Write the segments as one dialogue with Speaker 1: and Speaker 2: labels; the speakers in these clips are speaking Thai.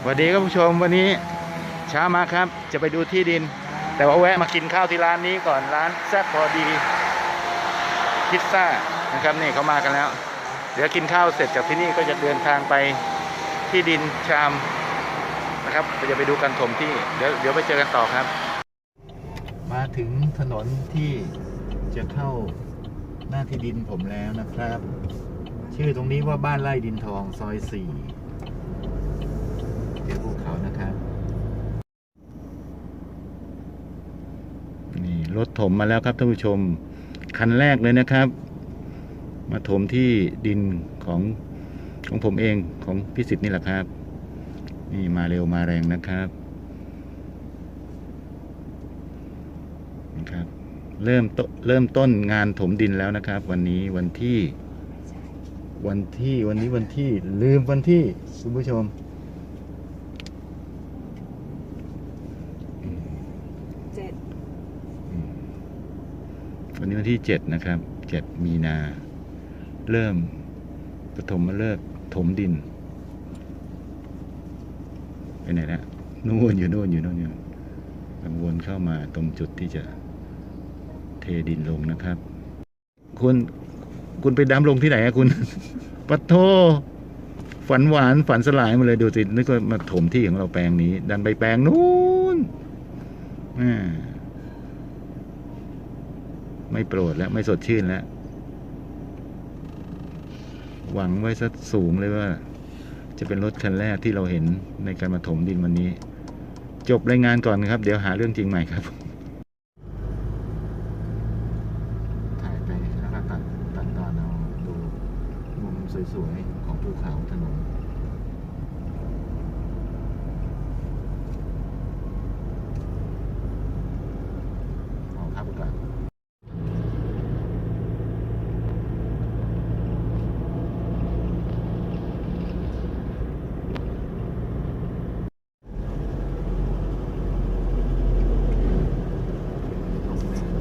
Speaker 1: สวัสดีครับผู้ชมวันนี้เช้ามาครับจะไปดูที่ดิน แต่ว่าแวะมากินข้าวที่ร้านนี้ก่อนร้านแซ่บพอดีพิซซ่านะครับนี่เขามากันแล้ว เดี๋ยวกินข้าวเสร็จจากที่นี่ก็จะเดินทางไปที่ดินชามนะครับเราจะไปดูกันถมที่เดี๋ยวเดี๋ยวไปเจอกันต่อครับ มาถึงถนนที่จะเข้าหน้าที่ดินผมแล้วนะครับ ชื่อตรงนี้ว่าบ้านไร่ดินทองซอยสี่ เดี๋ยวภูเขานะครับ นี่รถถมมาแล้วครับท่านผู้ชม คันแรกเลยนะครับ มาถมที่ดินของของผมเองของพิสิทธิ์นี่แหละครับ นี่มาเร็วมาแรงนะครับนะครับ เริ่มตเริ่มต้นงานถมดินแล้วนะครับ วันนี้วันที่วันที่วันนี้วันที่ลืมวันที่คุณผู้ชม
Speaker 2: เจ็ด
Speaker 1: อืมวันนี้วันที่เจ็ดนะครับเจ็ดมีนา เริ่มปฐมมาเลิกษ์ถมดิน ไปไหนแล้วนู่นอยู่นู่นอยู่นู่นอยู่กำลังวนเข้ามาตรงจุดที่จะเทดินลงนะครับ คุณคุณไปดำลงที่ไหนอะคุณ ปัทโทฝันหวานฝันสลายมาเลยดูสินึกว่ามาถมที่ของเราแปลงนี้ ดันไปแปลงนู้นอ่า ไม่โปรดแล้ว ไม่สดชื่นแล้ว หวังไว้ซะสูงเลยว่า จะเป็นรถคันแรกที่เราเห็นในการมาถมดินวันนี้ จบรายงานก่อนครับ เดี๋ยวหาเรื่องจริงใหม่ครับถ่ายไปแล้วก็ตัดตัดตอนเอาดูมุมสวยๆ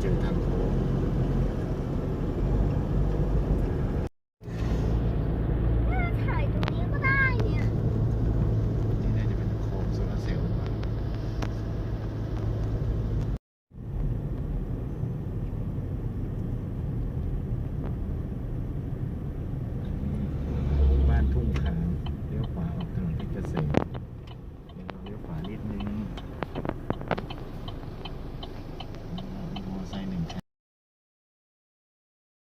Speaker 1: chừng thẳng